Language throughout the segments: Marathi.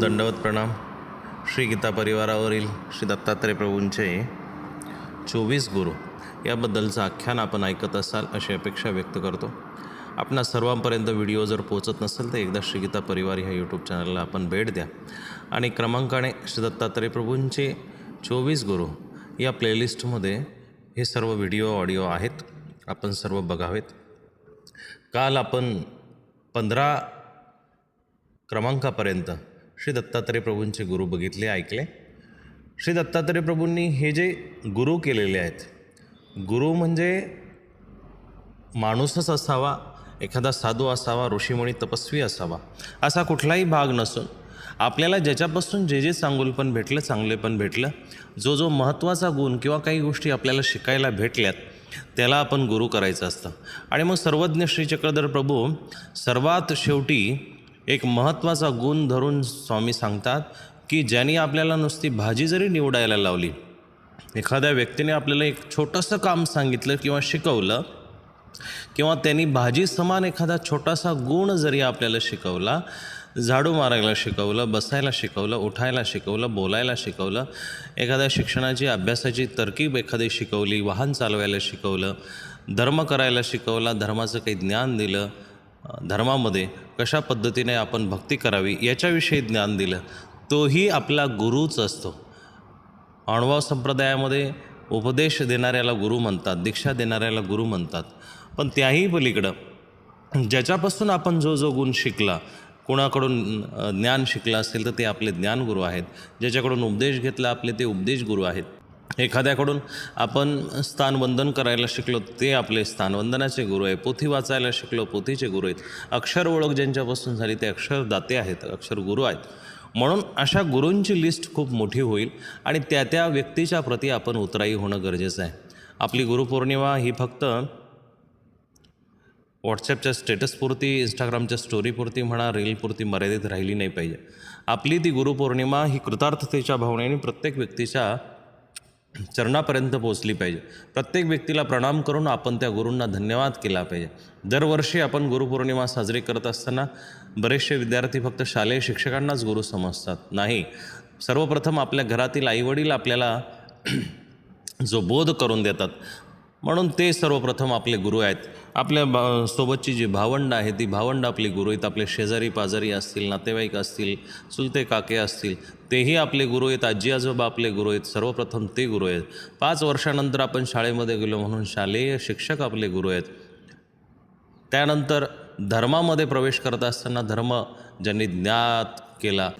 दंडवत प्रणाम. श्री गीता परिवारावरील श्री दत्तात्रय प्रभूंचे चोवीस गुरु याबद्दलचं आख्यान आपण ऐकत असाल अशी अपेक्षा व्यक्त करतो. आपणा सर्वांपर्यंत व्हिडिओ जर पोचत नसेल तर एकदा श्री गीता परिवार ह्या यूट्यूब चॅनलला आपण भेट द्या. आणि क्रमांकाने श्री दत्तात्रय प्रभूंचे चोवीस गुरु या प्लेलिस्टमध्ये हे सर्व व्हिडिओ ऑडिओ आहेत. आपण सर्व बघावेत. काल आपण पंधरा क्रमांकापर्यंत श्री दत्तात्रय प्रभूंचे गुरु बघितले ऐकले. श्री दत्तात्रय प्रभूंनी हे जे गुरु केलेले आहेत गुरु म्हणजे माणूसच असावा एखादा साधू असावा ऋषीमुनी तपस्वी असावा असा कुठलाही भाग नसून आपल्याला ज्याच्यापासून जे जे चांगुलपण भेटलं चांगलेपण भेटलं जो जो महत्त्वाचा गुण किंवा काही गोष्टी आपल्याला शिकायला भेटल्यात त्याला आपण गुरु करायचं असतं. आणि मग सर्वज्ञ श्री चक्रधर प्रभू सर्वात शेवटी एक महत्त्वाचा गुण धरून स्वामी सांगतात की ज्यांनी आपल्याला नुसती भाजी जरी निवडायला लावली एखाद्या व्यक्तीने आपल्याला एक छोटंसं काम सांगितलं किंवा शिकवलं किंवा त्यांनी भाजी समान एखादा छोटासा गुण जरी आपल्याला शिकवला झाडू मारायला शिकवलं बसायला शिकवलं उठायला शिकवलं बोलायला शिकवलं एखाद्या शिक्षणाची अभ्यासाची तरकीब एखादी शिकवली वाहन चालवायला शिकवलं धर्म करायला शिकवला धर्माचं काही ज्ञान दिलं धर्मामध्ये कशा पद्धतीने आपण भक्ती करावी याच्याविषयी ज्ञान दिलं तोही आपला गुरुच असतो. अणुभाव संप्रदायामध्ये उपदेश देणाऱ्याला गुरु म्हणतात दीक्षा देणाऱ्याला गुरु म्हणतात. पण त्याही पलीकडं ज्याच्यापासून आपण जो जो गुण शिकला कोणाकडून ज्ञान शिकलं असेल तर ते आपले ज्ञानगुरू आहेत. ज्याच्याकडून उपदेश घेतला आपले ते उपदेश गुरु आहेत. एखाद्याकडून आपण स्थानवंदन करायला शिकलो ते आपले स्थानवंदनाचे गुरु आहे पोथी वाचायला शिकलो पोथीचे गुरु आहेत. अक्षर ओळख ज्यांच्यापासून झाली ते अक्षरदाते आहेत अक्षर गुरु आहेत. म्हणून अशा गुरूंची लिस्ट खूप मोठी होईल आणि त्या त्या व्यक्तीच्या प्रती आपण उतराई होणं गरजेचं आहे. आपली गुरुपौर्णिमा ही फक्त व्हॉट्सॲपच्या स्टेटसपुरती इंस्टाग्रामच्या स्टोरीपुरती म्हणा रीलपुरती मर्यादित राहिली नाही पाहिजे. आपली ती गुरुपौर्णिमा ही कृतार्थतेच्या भावनेने प्रत्येक व्यक्तीच्या चरणापर्यंत पोचली पाहिजे. प्रत्येक व्यक्तीला प्रणाम करून आपण त्या गुरूंना धन्यवाद केला पाहिजे. दरवर्षी आपण गुरुपौर्णिमा साजरी करत असताना बरेचसे विद्यार्थी फक्त शालेय शिक्षकांनाच गुरु समजतात. नाही. सर्वप्रथम आपल्या घरातील आईवडील आपल्याला जो बोध करून देतात म्हणून ते सर्वप्रथम आपले गुरु आहेत. आपल्या बा सोबतची जी भावंड आहे ती भावंड आपली गुरु आहेत. आपले शेजारी पाजारी असतील नातेवाईक असतील चुलते काके असतील तेही आपले गुरु आहेत. आजी आजोबा आपले गुरु आहेत. सर्वप्रथम ते गुरु आहेत. पाच वर्षानंतर आपण शाळेमध्ये गेलो म्हणून शालेय शिक्षक आपले गुरु आहेत. त्यानंतर धर्मामध्ये प्रवेश करत असताना धर्म ज्यांनी ज्ञात केला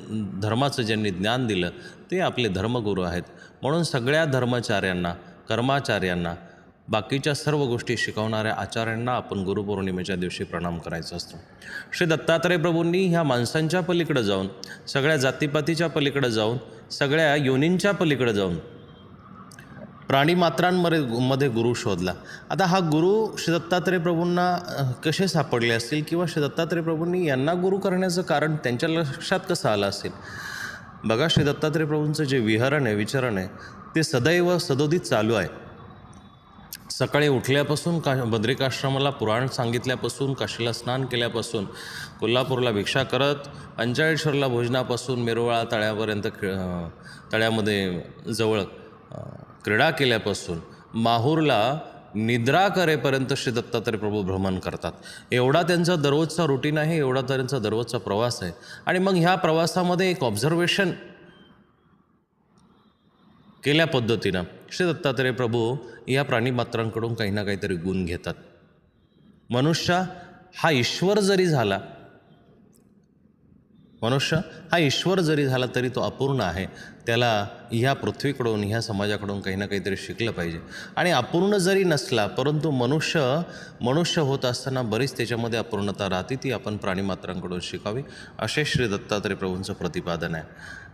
धर्माचं ज्यांनी ज्ञान दिलं ते आपले धर्मगुरू आहेत. म्हणून सगळ्या धर्मचार्यांना कर्माचार्यांना बाकीच्या सर्व गोष्टी शिकवणाऱ्या आचार्यांना आपण गुरुपौर्णिमेच्या दिवशी प्रणाम करायचा असतो. श्री दत्तात्रय प्रभूंनी ह्या माणसांच्या पलीकडे जाऊन सगळ्या जातीपातीच्या पलीकडे जाऊन सगळ्या योनींच्या पलीकडे जाऊन प्राणीमात्रांमध्ये मध्ये गुरु शोधला. आता हा गुरु श्री दत्तात्रय प्रभूंना कसे सापडले असतील किंवा श्री दत्तात्रय प्रभूंनी यांना गुरु करण्याचं कारण त्यांच्या लक्षात कसं आलं असेल? बघा श्री दत्तात्रय प्रभूंचं जे विहरण आहे विचरण आहे ते सदैव सदोदित चालू आहे. सकाळी उठल्यापासून का बद्रिकाश्रमाला पुराण सांगितल्यापासून काशीला स्नान केल्यापासून कोल्हापूरला भिक्षा करत अंजाळेश्वरला भोजनापासून मिरवळा तळ्यापर्यंत खेळ तळ्यामध्ये जवळ क्रीडा केल्यापासून माहूरला निद्रा करेपर्यंत श्री दत्तात्रय प्रभू भ्रमण करतात. एवढा त्यांचा दररोजचा रुटीन आहे एवढा त्यांचा दररोजचा प्रवास आहे. आणि मग ह्या प्रवासामध्ये एक ऑब्झर्वेशन केल्या पद्धतीनं श्री दत्तात्रय प्रभू या प्राणीमात्रांकडून काही ना काहीतरी गुण घेतात. मनुष्य हा ईश्वर जरी झाला मनुष्य हा ईश्वर जरी झाला तरी तो अपूर्ण आहे. त्याला ह्या पृथ्वीकडून ह्या समाजाकडून काही ना काहीतरी शिकलं पाहिजे. आणि अपूर्ण जरी नसला परंतु मनुष्य मनुष्य होत असताना बरीच त्याच्यामध्ये अपूर्णता राहते ती आपण प्राणीमात्रांकडून शिकावी. असे श्री दत्तात्रय प्रभूंचं प्रतिपादन आहे.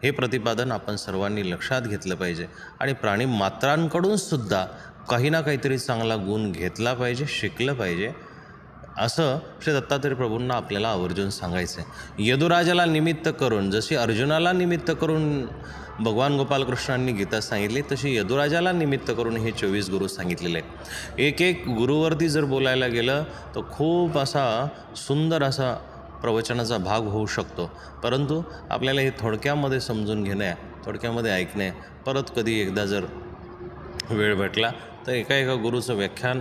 हे प्रतिपादन आपण सर्वांनी लक्षात घेतलं पाहिजे. आणि प्राणीमात्रांकडून सुद्धा काही ना काहीतरी चांगला गुण घेतला पाहिजे शिकलं पाहिजे. असं श्री दत्तात्रय प्रभूंना आपल्याला आवर्जून सांगायचं आहे यदुराजाला निमित्त करून जशी अर्जुनाला निमित्त करून भगवान गोपालकृष्णांनी गीता सांगितली तशी यदुराजाला निमित्त करून हे चोवीस गुरु सांगितलेले एक एक गुरुवरती जर बोलायला गेलं तर खूप असा सुंदर असा प्रवचनाचा भाग होऊ शकतो. परंतु आपल्याला हे थोडक्यामध्ये समजून घेणे थोडक्यामध्ये ऐकणे परत कधी एकदा जर वेळ भेटला तर एका एका गुरुचं व्याख्यान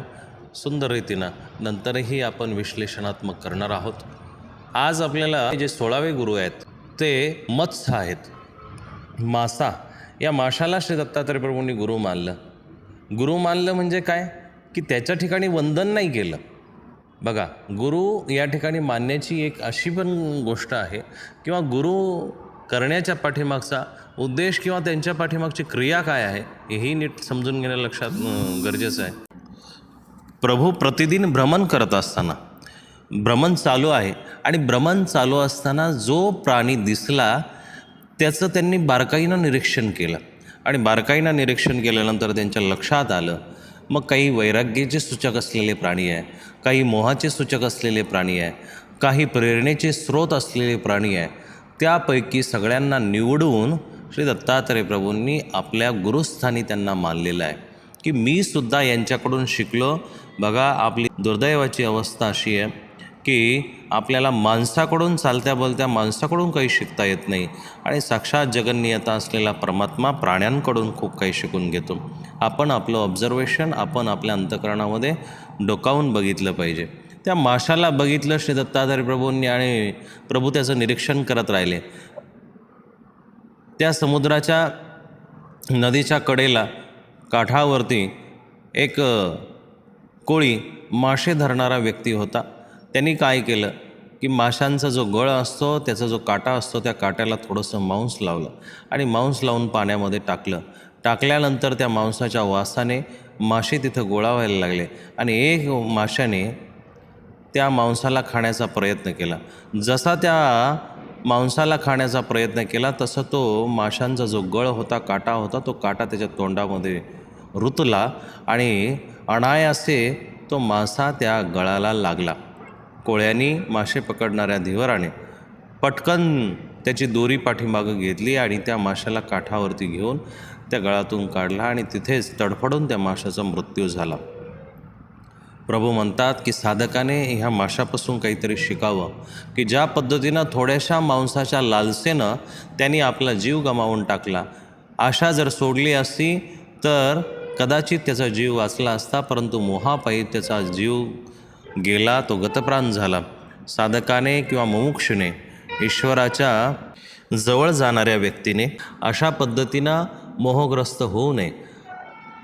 सुंदर रीतीनं नंतरही आपण विश्लेषणात्मक करणार आहोत. आज आपल्याला जे सोळावे गुरु आहेत ते मत्स्य आहेत. मासा या माशाला श्री दत्तात्रय प्रभूंनी गुरु मानलं. गुरु मानलं म्हणजे काय? की त्याच्या ठिकाणी वंदन नाही केलं. बघा गुरु या ठिकाणी मानण्याची एक अशी पण गोष्ट आहे किंवा गुरु करण्याच्या पाठीमागचा उद्देश किंवा त्यांच्या पाठीमागची क्रिया काय आहे हेही नीट समजून घेणं लक्षात गरजेचं आहे. प्रभू प्रतिदिन भ्रमण करत असताना भ्रमण चालू आहे आणि भ्रमण चालू असताना जो प्राणी दिसला त्याचं त्यांनी बारकाईनं निरीक्षण केलं. आणि बारकाईनं निरीक्षण केल्यानंतर त्यांच्या लक्षात आलं मग काही वैराग्याचे सूचक असलेले प्राणी आहे काही मोहाचे सूचक असलेले प्राणी आहे काही प्रेरणेचे स्रोत असलेले प्राणी आहे त्यापैकी सगळ्यांना निवडून श्री दत्तात्रय प्रभूंनी आपल्या गुरुस्थानी त्यांना मानलेलं आहे की मी सुद्धा यांच्याकडून शिकलो बघा आपली दुर्दैवाची अवस्था अशी आहे की आपल्याला माणसाकडून चालत्या बोलत्या माणसाकडून काही शिकता येत नाही आणि साक्षात जगन्नियता असलेला परमात्मा प्राण्यांकडून खूप काही शिकून घेतो. आपण आपलं ऑब्झर्वेशन आपण आपल्या अंतकरणामध्ये डोकावून बघितलं पाहिजे. त्या माशाला बघितलं श्री दत्ताधारी प्रभूंनी आणि प्रभू त्याचं निरीक्षण करत राहिले. त्या समुद्राच्या नदीच्या कडेला काठावरती एक कोळी मासे धरणारा व्यक्ती होता. त्यांनी काय केलं? की माशांचा जो गळ असतो त्याचा जो काटा असतो त्या काट्याला थोडंसं मांस लावलं आणि मांस लावून पाण्यामध्ये टाकलं. टाकल्यानंतर त्या मांसाच्या वासाने मासे तिथं गोळा व्हायला लागले आणि एक माशाने त्या मांसाला खाण्याचा प्रयत्न केला. जसा त्या मांसाला खाण्याचा प्रयत्न केला तसं तो माशांचा जो गळ होता काटा होता तो काटा त्याच्या तोंडामध्ये रुतला आणि अनायासे तो मासा त्या गळाला लागला. कोळ्यांनी मासे पकडणाऱ्या धिवराने पटकन त्याची दोरी पाठीमागं घेतली आणि त्या माशाला काठावरती घेऊन त्या गळातून काढला आणि तिथेच तडफडून त्या माशाचा मृत्यू झाला. प्रभू म्हणतात की साधकाने ह्या माशापासून काहीतरी शिकावं की ज्या पद्धतीनं थोड्याशा मांसाच्या लालसेनं त्यांनी आपला जीव गमावून टाकला. आशा जर सोडली असती तर कदाचित त्याचा जीव वाचला असता परंतु मोहापायी त्याचा जीव गेला तो गतप्राण झाला. साधकाने किंवा मुमुक्षुने ईश्वराच्या जवळ जाणाऱ्या व्यक्तीने अशा पद्धतीनं मोहग्रस्त होऊ नये.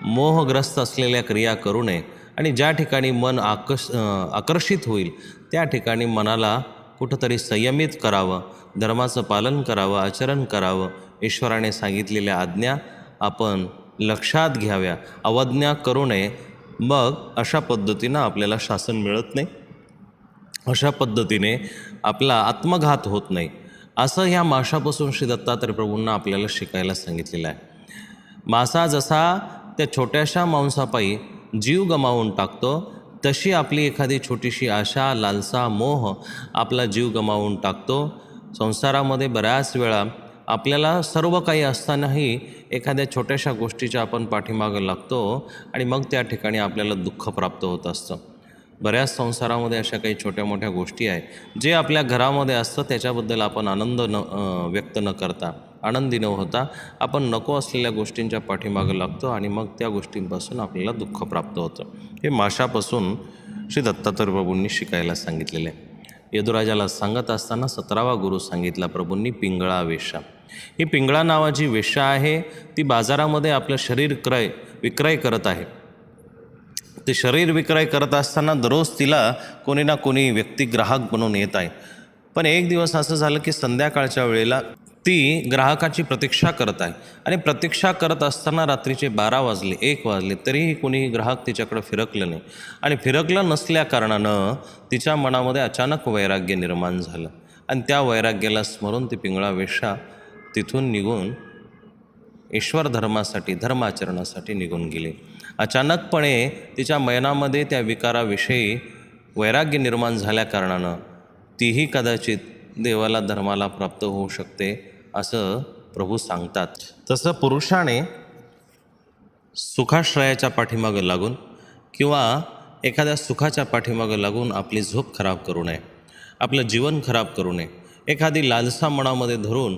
मोहग्रस्त असलेल्या क्रिया करू नये. आणि ज्या ठिकाणी मन आकर्ष आकर्षित होईल त्या ठिकाणी मनाला कुठंतरी संयमित करावं धर्माचं पालन करावं आचरण करावं ईश्वराने सांगितलेल्या आज्ञा आपण लक्षात घ्याव्या. अवज्ञा करू नये. मग अशा पद्धतीनं आपल्याला शासन मिळत नाही. अशा पद्धतीने आपला आत्मघात होत नाही. असं ह्या माशापासून श्री दत्तात्रय प्रभूंना आपल्याला शिकायला सांगितलेलं आहे. मासा जसा त्या छोट्याशा मांसापायी जीव गमावून टाकतो तशी आपली एखादी छोटीशी आशा लालसा मोह आपला जीव गमावून टाकतो. संसारामध्ये बऱ्याच वेळा आपल्याला सर्व काही असतानाही एखाद्या छोट्याशा गोष्टीच्या आपण पाठीमागं लागतो आणि मग त्या ठिकाणी आपल्याला दुःख प्राप्त होत असतं. बऱ्याच संसारामध्ये अशा काही छोट्या मोठ्या गोष्टी आहेत जे आपल्या घरामध्ये असतं त्याच्याबद्दल आपण आनंद न व्यक्त न करता आनंदी न होता आपण नको असलेल्या गोष्टींच्या पाठीमागं लागतो आणि मग त्या गोष्टींपासून आपल्याला दुःख प्राप्त होतं. हे माशापासून श्री दत्तात्रय प्रभूंनी शिकायला सांगितलेले आहे. यदुराजाला सांगत असताना सतरावा गुरु सांगितला प्रभूंनी पिंगळा वेश्या. ही पिंगळा नावाची वेश्या आहे. ती बाजारामध्ये आपलं शरीर क्रय विक्रय करत आहे. ते शरीर विक्रय करत असताना दररोज तिला कोणी ना कोणी व्यक्ती ग्राहक बनून येत आहे. पण एक दिवस असं झालं की संध्याकाळच्या वेळेला ती ग्राहकाची प्रतीक्षा करत आहे. आणि प्रतीक्षा करत असताना रात्रीचे बारा वाजले एक वाजले तरीही कोणीही ग्राहक तिच्याकडं फिरकलं नाही. आणि फिरकलं नसल्या कारणानं तिच्या मनामध्ये अचानक वैराग्य निर्माण झालं. आणि त्या वैराग्याला स्मरून ती पिंगळा वेशा तिथून निघून ईश्वर धर्मासाठी धर्माचरणासाठी निघून गेली. अचानकपणे तिच्या मयनामध्ये त्या विकाराविषयी वैराग्य निर्माण झाल्याकारणानं तीही कदाचित देवाला धर्माला प्राप्त होऊ शकते असं प्रभू सांगतात. तसं पुरुषाने सुखाश्रयाच्या पाठीमागं लागून किंवा एखाद्या सुखाच्या पाठीमागं लागून आपली झोप खराब करू नये आपलं जीवन खराब करू नये एखादी लालसा मनामध्ये धरून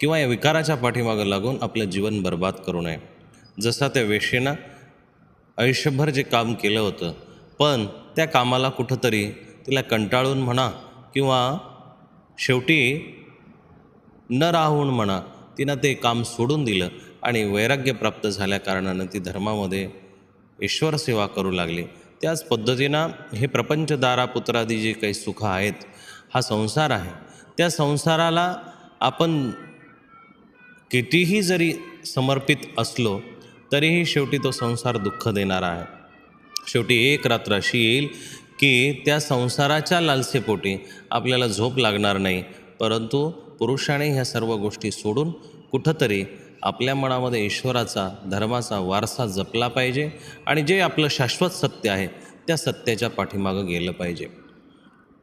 किंवा या विकाराच्या पाठीमागं लागून आपलं जीवन बर्बाद करू नये. जसा त्या वेशीनं आयुष्यभर जे काम केलं होतं पण त्या कामाला कुठंतरी तिला कंटाळून म्हणा किंवा शेवटी न राहून म्हणा तिनं ते काम सोडून दिलं आणि वैराग्य प्राप्त झाल्या कारणानं ती धर्मामध्ये ईश्वर सेवा करू लागली. त्याच पद्धतीनं हे प्रपंच दारापुत्रादी जे काही सुख आहेत हा संसार आहे. त्या संसाराला आपण कितीही जरी समर्पित असलो तरीही शेवटी तो संसार दुःख देणारा आहे. शेवटी एक रात्र अशी येईल की त्या संसाराच्या लालसेपोटी आपल्याला झोप लागणार नाही. परंतु पुरुषाने ह्या सर्व गोष्टी सोडून कुठंतरी आपल्या मनामध्ये ईश्वराचा धर्माचा वारसा जपला पाहिजे आणि जे आपलं शाश्वत सत्य आहे त्या सत्याच्या पाठीमागं गेलं पाहिजे.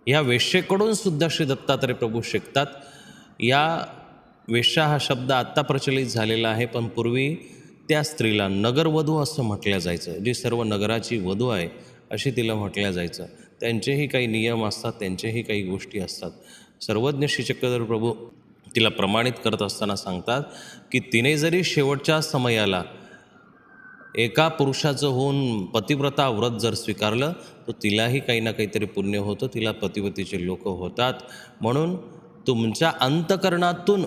या वेश्येकडून सुद्धा श्री दत्तात्रय प्रभू शिकतात. या वेश्या हा शब्द आत्ता प्रचलित झालेला आहे पण पूर्वी त्या स्त्रीला नगरवधू असं म्हटलं जायचं. जी सर्व नगराची वधू आहे अशी तिला म्हटलं जायचं. त्यांचेही काही नियम असतात त्यांचेही काही गोष्टी असतात. सर्वज्ञ श्री चक्रधर प्रभू तिला प्रमाणित करत असताना सांगतात की तिने जरी शेवटच्या समयाला एका पुरुषाचं होऊन पतिव्रता व्रत जर स्वीकारलं तर तिलाही काही ना काहीतरी पुण्य होतं तिला पतिपतीचे लोक होतात. म्हणून तुमच्या अंतकरणातून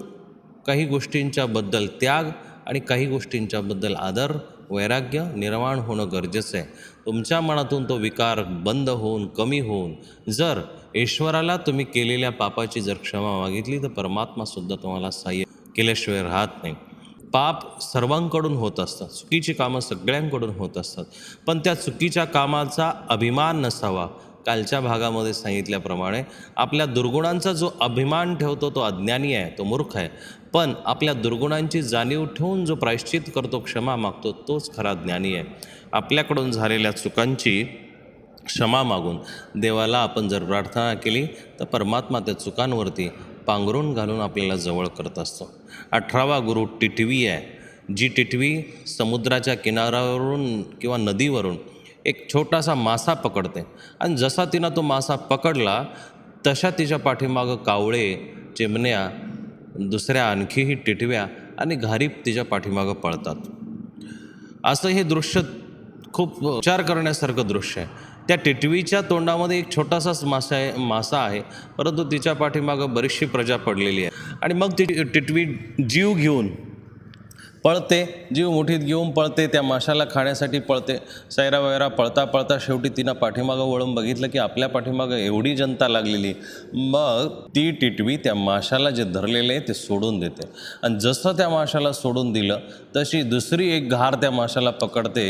काही गोष्टींच्याबद्दल त्याग आणि काही गोष्टींच्याबद्दल आदर वैराग्य निर्माण होणं गरजेचं आहे. तुमच्या मनातून तो विकार बंद होऊन कमी होऊन जर ईश्वराला तुम्ही केलेल्या पापाची जर क्षमा मागितली तर परमात्मासुद्धा तुम्हाला सहाय्य केल्याशिवाय राहत नाही. पाप सर्वांकडून होत असतात. चुकीची कामं सगळ्यांकडून होत असतात. पण त्या चुकीच्या कामाचा अभिमान नसावा. कालच्या भागामध्ये सांगितल्याप्रमाणे आपल्या दुर्गुणांचा जो अभिमान ठेवतो तो अज्ञानी आहे तो मूर्ख आहे. पण आपल्या दुर्गुणांची जाणीव ठेवून जो प्रायश्चित करतो क्षमा मागतो तोच खरा ज्ञानी आहे. आपल्याकडून झालेल्या चुकांची क्षमा मागून देवाला आपण जर प्रार्थना केली तर परमात्मा त्या चुकांवरती पांघरून घालून आपल्याला जवळ करत असतो. अठरावा गुरु टिटवी आहे. जी टिटवी समुद्राच्या किनाऱ्यावरून किंवा नदीवरून एक छोटासा मासा पकडते. आणि जसा तिनं तो मासा पकडला तशा तिच्या पाठीमागं कावळे चिमण्या दुसऱ्या आणखीही टिटव्या आणि घारीप तिच्या पाठीमागं पळतात. असं हे दृश्य खूप विचार करण्यासारखं दृश्य आहे. त्या टिटवीच्या तोंडामध्ये एक छोटासाच मासा आहे मासा आहे परंतु तिच्या पाठीमागं बरीचशी प्रजा पडलेली आहे. आणि मग ती टिटवी जीव घेऊन पळते जीव मुठीत घेऊन पळते त्या माशाला खाण्यासाठी पळते. सैरा वैरा पळता पळता शेवटी तिनं पाठीमागं वळून बघितलं की आपल्या पाठीमागं एवढी जनता लागलेली. मग ती टिटवी त्या माशाला जे धरलेले आहे ते सोडून देते. आणि जसं त्या माशाला सोडून दिलं तशी दुसरी एक घार त्या माशाला पकडते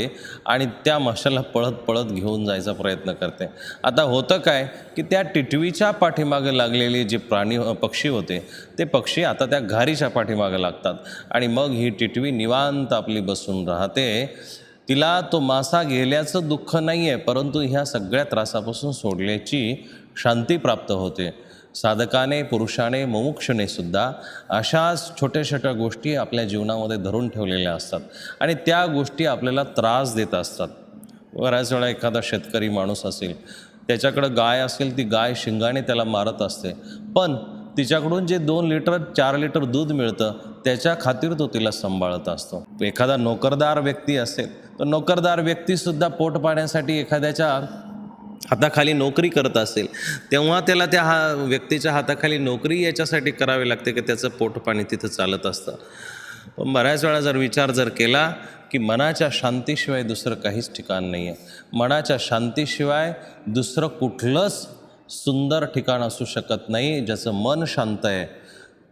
आणि त्या माशाला पळत पळत घेऊन जायचा प्रयत्न करते. आता होतं काय की त्या टिटवीच्या पाठीमागं लागलेले जे प्राणी पक्षी होते ते पक्षी आता त्या घारीच्या पाठीमागं लागतात. आणि मग ही टिटवी निवांत आपली बसून राहते. तिला तो मासा गेल्याचं दुःख नाही आहे परंतु ह्या सगळ्या त्रासापासून सोडल्याची शांती प्राप्त होते. साधकाने पुरुषाने मुमुक्षने सुद्धा अशाच छोट्या छोट्या गोष्टी आपल्या जीवनामध्ये धरून ठेवलेल्या असतात आणि त्या गोष्टी आपल्याला त्रास देत असतात. बऱ्याच वेळा एखादा शेतकरी माणूस असेल त्याच्याकडं गाय असेल ती गाय शिंगाने त्याला मारत असते. पण तिच्याकडून जे दोन लिटर चार लिटर दूध मिळतं त्याच्या खातीर तो तिला सांभाळत असतो. एखादा नोकरदार व्यक्ती असेल तर नोकरदार व्यक्तीसुद्धा पोट पाण्यासाठी एखाद्याच्या हाताखाली नोकरी करत असेल तेव्हा त्याला त्या हा व्यक्तीच्या हाताखाली नोकरी याच्यासाठी करावी लागते की त्याचं पोटपाणी तिथं चालत असतं. पण बऱ्याच वेळा जर विचार जर केला की मनाच्या शांतीशिवाय दुसरं काहीच ठिकाण नाही आहे मनाच्या शांतीशिवाय दुसरं कुठलंच सुंदर ठिकाण असू शकत नाही ज्याचं मन शांत आहे.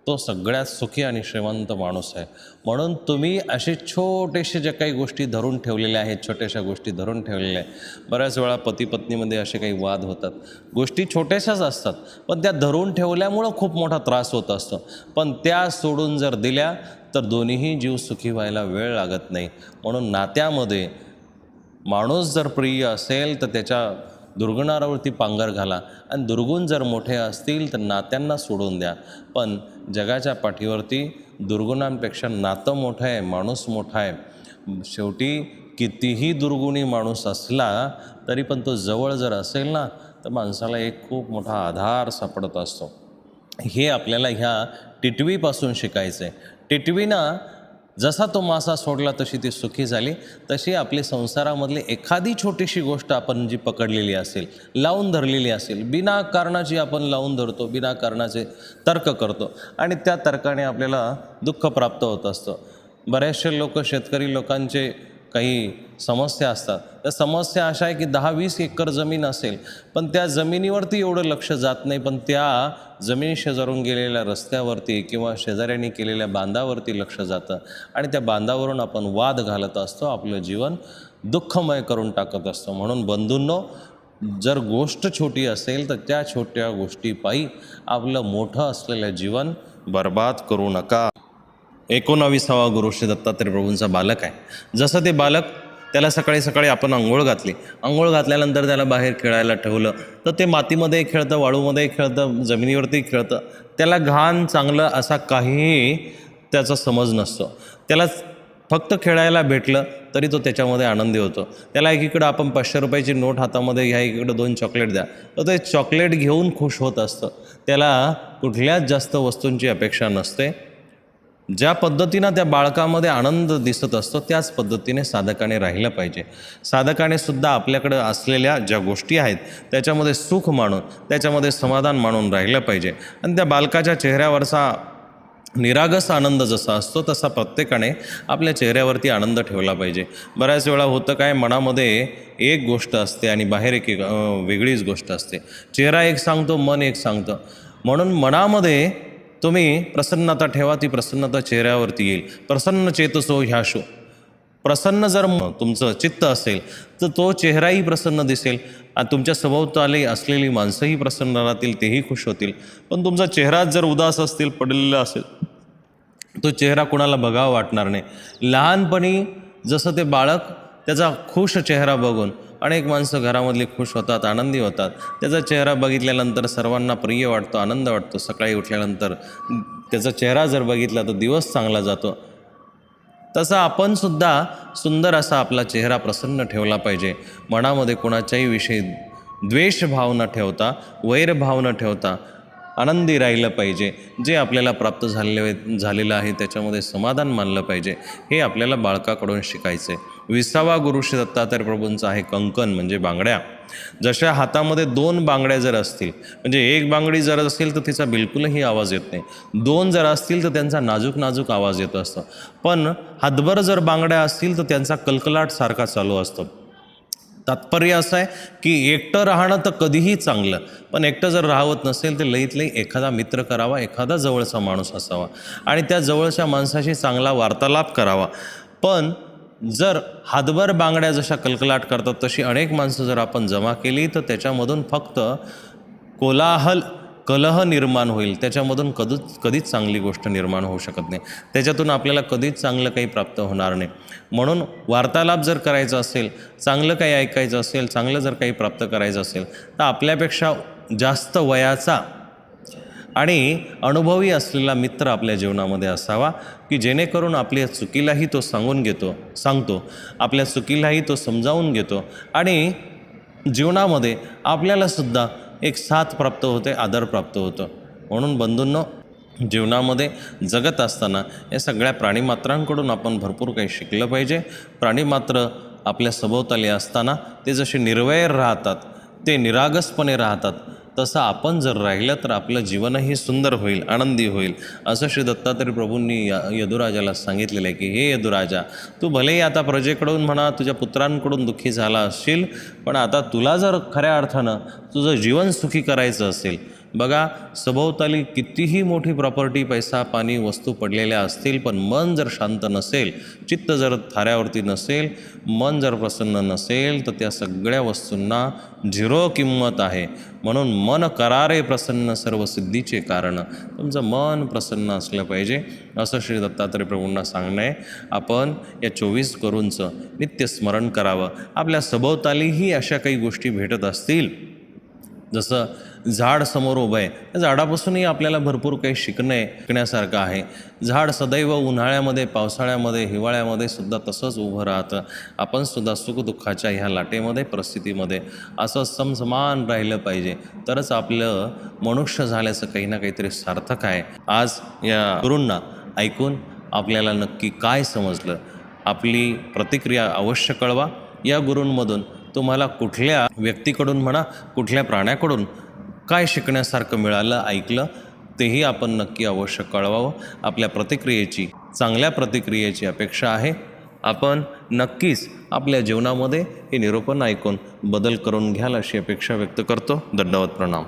तो सगळ्यात सुखी आणि श्रीमंत माणूस आहे. म्हणून तुम्ही असे छोटेसे ज्या काही गोष्टी धरून ठेवलेल्या आहेत छोट्याशा गोष्टी धरून ठेवलेल्या आहेत बऱ्याच वेळा पती पत्नीमध्ये असे काही वाद होतात. गोष्टी छोट्याशाच असतात पण त्या धरून ठेवल्यामुळं खूप मोठा त्रास होत असतो. पण त्या सोडून जर दिल्या तर दोन्हीही जीव सुखी व्हायला वेळ लागत नाही. म्हणून नात्यामध्ये माणूस जर प्रिय असेल तर त्याच्या दुर्गुणावरती पांगर घाला. आणि दुर्गुण जर मोठे असतील तर नात्यांना सोडून द्या. पण जगाच्या पाठीवरती दुर्गुणांपेक्षा नातं मोठं आहे माणूस मोठा आहे. शेवटी कितीही दुर्गुणी माणूस असला तरी पण तो जवळ जर असेल ना तर माणसाला एक खूप मोठा आधार सापडत असतो. हे आपल्याला ह्या टिटवीपासून शिकायचं आहे टिटवीना जसा तो मासा सोडला तशी ती सुखी झाली. तशी आपली संसारामधली एखादी छोटीशी गोष्ट आपण जी पकडलेली असेल लावून धरलेली असेल बिना कारणाची आपण लावून धरतो बिना कारणाचे तर्क करतो आणि त्या तर्काने आपल्याला दुःख प्राप्त होत असतं. बरेचसे लोक शेतकरी लोकांचे काही समस्या असतात. त्या समस्या अशा आहे की दहा वीस एकर जमीन असेल पण त्या जमिनीवरती एवढं लक्ष जात नाही पण त्या जमिनी शेजारून गेलेल्या रस्त्यावरती किंवा शेजाऱ्यांनी केलेल्या बांधावरती लक्ष जातं आणि त्या बांधावरून आपण वाद घालत असतो आपलं जीवन दुःखमय करून टाकत असतो. म्हणून बंधूंनो जर गोष्ट छोटी असेल तर त्या छोट्या गोष्टीपायी आपलं मोठं असलेलं जीवन बर्बाद करू नका. एकोणावीसावा गुरु श्री दत्तात्रय प्रभूंचा बालक आहे. जसं ते बालक त्याला सकाळी सकाळी आपण आंघोळ घातली. आंघोळ घातल्यानंतर त्याला बाहेर खेळायला ठेवलं. तर ते मातीमध्ये खेळतं वाळूमध्ये खेळतं जमिनीवरती खेळतं. त्याला घाण चांगलं असा काहीही त्याचा समज नसतो. त्याला फक्त खेळायला भेटलं तरी तो त्याच्यामध्ये आनंदी होतो. त्याला एकीकडं आपण पाचशे रुपयाची नोट हातामध्ये घ्या एकीकडं दोन चॉकलेट द्या. तर ते चॉकलेट घेऊन खुश होत असतं. त्याला कुठल्याच जास्त वस्तूंची अपेक्षा नसते. ज्या पद्धतीनं त्या बाळकामध्ये आनंद दिसत असतो त्याच पद्धतीने साधकाने राहिलं पाहिजे. साधकाने सुद्धा आपल्याकडं असलेल्या ज्या गोष्टी आहेत त्याच्यामध्ये सुख मानून त्याच्यामध्ये समाधान मानून राहिलं पाहिजे. आणि त्या बालकाच्या चेहऱ्यावरचा निरागस आनंद जसा असतो तसा प्रत्येकाने आपल्या चेहऱ्यावरती आनंद ठेवला पाहिजे. बऱ्याच वेळा होतं काय मनामध्ये एक गोष्ट असते आणि बाहेर एक वेगळीच गोष्ट असते. चेहरा एक सांगतो मन एक सांगतं. म्हणून मनामध्ये तुम्ही प्रसन्नता ठेवा ती प्रसन्नता चेहऱ्यावरती येईल. प्रसन्न चेतसो ह्याशो. प्रसन्न जर तुमचं चित्त असेल तर तो चेहराही प्रसन्न दिसेल. आणि तुमच्या सभोवताली असलेली माणसंही प्रसन्न राहतील तेही खुश होतील. पण तुमचा चेहराच जर उदास असतील पडलेला असेल तो चेहरा कुणाला बघावा वाटणार नाही. लहानपणी जसं ते बाळक त्याचा खुश चेहरा बघून अनेक माणसं घरामधली खुश होतात आनंदी होतात. त्याचा चेहरा बघितल्यानंतर सर्वांना प्रिय वाटतो आनंद वाटतो. सकाळी उठल्यानंतर त्याचा चेहरा जर बघितला तर दिवस चांगला जातो. तसा आपण सुद्धा सुंदर असा आपला चेहरा प्रसन्न ठेवला पाहिजे. मनामध्ये कोणाच्याही विषयी द्वेषभाव न ठेवता वैरभाव न ठेवता आनंदी राहिलं पाहिजे. जे आपल्याला प्राप्त झाले झालेलं आहे त्याच्यामध्ये समाधान मानलं पाहिजे. हे आपल्याला बाळकाकडून शिकायचं आहे विसावा गुरुश्री दत्तात्रय प्रभूंचा आहे कंकण म्हणजे बांगड्या. जशा हातामध्ये दोन बांगड्या जर असतील म्हणजे एक बांगडी जर असेल तर तिचा बिलकुलही आवाज येत नाही. दोन जर असतील तर त्यांचा नाजूक नाजूक आवाज येत असतो. पण हातभर जर बांगड्या असतील तर त्यांचा कलकलाट सारखा चालू असतो. तात्पर्य असं आहे की एकटं राहणं तर कधीही चांगलं पण एकटं जर राहत नसेल तर लईत लई एखादा मित्र करावा एखादा जवळचा माणूस असावा आणि त्या जवळच्या माणसाशी चांगला वार्तालाप करावा. पण जर हातभर बांगड्या जशा कलकलाट करतात तशी अनेक माणसं जर आपण जमा केली तर त्याच्यामधून फक्त कोलाहल कलह निर्माण होईल. त्याच्यामधून कधी कधीच चांगली गोष्ट निर्माण होऊ शकत नाही. त्याच्यातून आपल्याला कधीच चांगलं काही प्राप्त होणार नाही. म्हणून वार्तालाप जर करायचा असेल चांगलं काही ऐकायचं असेल चांगलं जर काही प्राप्त करायचं असेल तर आपल्यापेक्षा जास्त वयाचा आणि अनुभवी असलेला मित्र आपल्या जीवनामध्ये असावा की जेणेकरून आपल्या चुकीलाही तो सांगून घेतो सांगतो आपल्या चुकीलाही तो समजावून घेतो. आणि जीवनामध्ये आपल्यालासुद्धा एक साथ प्राप्त होते आदर प्राप्त होतो. म्हणून बंधूंनो जीवनामध्ये जगत असताना या सगळ्या प्राणीमात्रांकडून आपण भरपूर काही शिकलं पाहिजे. प्राणीमात्र आपल्या सभोवताली असताना ते जसे निर्वैर राहतात ते निरागसपणे राहतात तसं आपण जर राहिलं तर आपलं जीवनही सुंदर होईल आनंदी होईल. असं श्री दत्तात्रय प्रभूंनी यदुराजाला सांगितलेलं आहे की हे यदुराजा तू भलेही आता प्रजेकडून म्हणा तुझ्या पुत्रांकडून दुःखी झाला असशील पण आता तुला जर खऱ्या अर्थानं तुझं जीवन सुखी करायचं असेल बघा सभोवताली कितीही मोठी प्रॉपर्टी पैसा पाणी वस्तू पडलेल्या असतील पण मन जर शांत नसेल चित्त जर थाऱ्यावरती नसेल मन जर प्रसन्न नसेल तर त्या सगळ्या वस्तूंना झिरो किंमत आहे. म्हणून मन करारे प्रसन्न सर्व सिद्धीचे कारण. तुमचं मन प्रसन्न असलं पाहिजे. असं श्री दत्तात्रय प्रभूंना सांगणं आहे. आपण या चोवीस करूंचं नित्य स्मरण करावं. आपल्या सभोवतालीही अशा काही गोष्टी भेटत असतील. जसं झाड समोर उभं आहे. त्या झाडापासूनही आपल्याला भरपूर काही शिकणे शिकण्यासारखं आहे. झाड सदैव उन्हाळ्यामध्ये पावसाळ्यामध्ये हिवाळ्यामध्ये सुद्धा तसंच उभं राहतं. आपण सुद्धा सुखदुःखाच्या ह्या लाटेमध्ये परिस्थितीमध्ये असं समसमान राहिलं पाहिजे. तरच आपलं मनुष्य झाल्याचं काही ना काहीतरी सार्थक आहे. आज या गुरूंना ऐकून आपल्याला नक्की काय समजलं? आपली प्रतिक्रिया अवश्य कळवा. या गुरूंमधून तुम्हाला कुठल्या व्यक्तीकडून म्हणा कुठल्या प्राण्याकडून काय शिकण्यासारखं मिळालं ऐकलं तेही आपण नक्की अवश्य कळवावं. आपल्या प्रतिक्रियेची चांगल्या प्रतिक्रियेची अपेक्षा आहे. आपण नक्कीच आपल्या जीवनामध्ये हे निरूपण ऐकून बदल करून घ्याल अशी अपेक्षा व्यक्त करतो. दंडवत प्रणाम.